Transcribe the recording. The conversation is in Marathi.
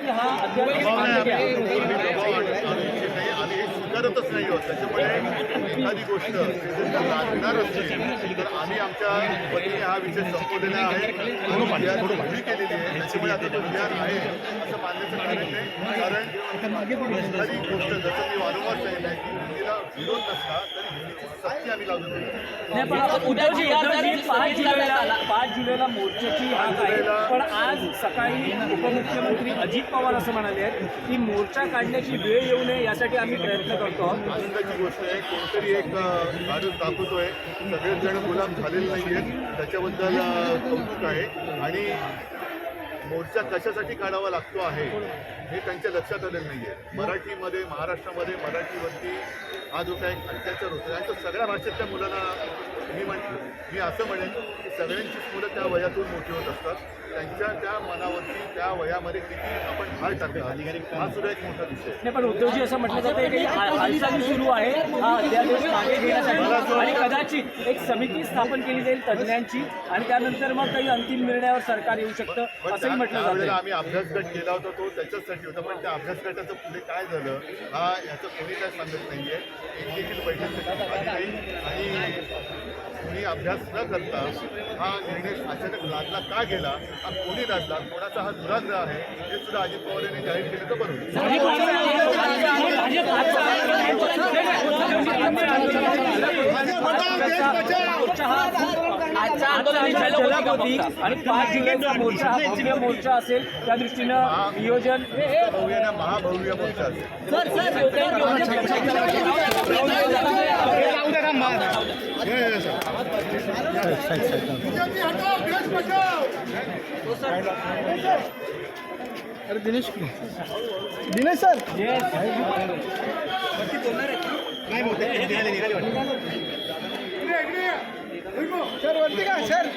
की हा अध्यादेश करतच नाही होत त्याच्यामुळे एखादी गोष्ट जर लागणार असेल तर आम्ही आमच्या वतीने हा विषय संपवलेला आहे. पूर्वी केलेली आहे. त्याच्यामुळे आता तो तयार आहे असं मानण्याचं कारण नाही. कारण एखादी गोष्ट जसं मी वारंवार सांगितलं आहे की हिंदीला विरोध नसला तरी सक्ती आम्ही नाही पाच जुलैला पाच जुलैला मोर्चाची हाक आहे पण आज सकाळी उपमुख्यमंत्री अजित पवार असं म्हणाले आहेत की मोर्चा काढण्याची वेळ येऊ नये यासाठी आम्ही प्रयत्न करतो आनंदाची गोष्ट आहे कोणतरी एक माणूस दाखवतोय. सगळेच जण गुलाम झालेले नाही आहेत त्याच्याबद्दल कौतुक आहे. आणि मोर्चा कशासाठी काढावा लागतो आहे हे त्यांच्या लक्षात आलेलं नाही आहे मराठीमध्ये महाराष्ट्रामध्ये मराठीवरती हा जो काही अत्याचार होतो आणि तो सगळ्या भाषेतल्या मुलांना मी म्हण मी असं म्हणेन की सगळ्यांचीच मुलं त्या वयातून मोठी होत असतात. त्यांच्या त्या मनावरती त्या वयामध्ये किती आपण भार टाकतो हा सुद्धा एक मोठा विषय नाही पण उद्धवजी असं म्हटलं जातं की सुरू आहे आणि कदाचित एक समिती स्थापन केली जाईल तज्ज्ञांची आणि त्यानंतर मग काही अंतिम निर्णयावर सरकार येऊ शकतं असंही म्हटलं जातं आम्ही अभ्यासगट केला होता तो त्याच्याचसाठी होता पण त्या अभ्यासगटाचं पुढे काय झालं हा याचं कोणी काय सांगत नाहीये. एक देखील बैठक नाही. आणि कोणी अभ्यास न करता हा निर्णय अचानक लादला का गेला हा कोणी लादला कोणाचा हा दुराग्रह आहे हे सुद्धा अजित पवार यांनी जाहीर केलं तर बरं होती आणि पाच जुलैचा मोर्चा हा भव्य मोर्चा असेल त्या दृष्टीनं नियोजन भव्य ना महाभव्य मोर्चा असेल अरे दिनेश दिनेश सर सर वरती का? सर.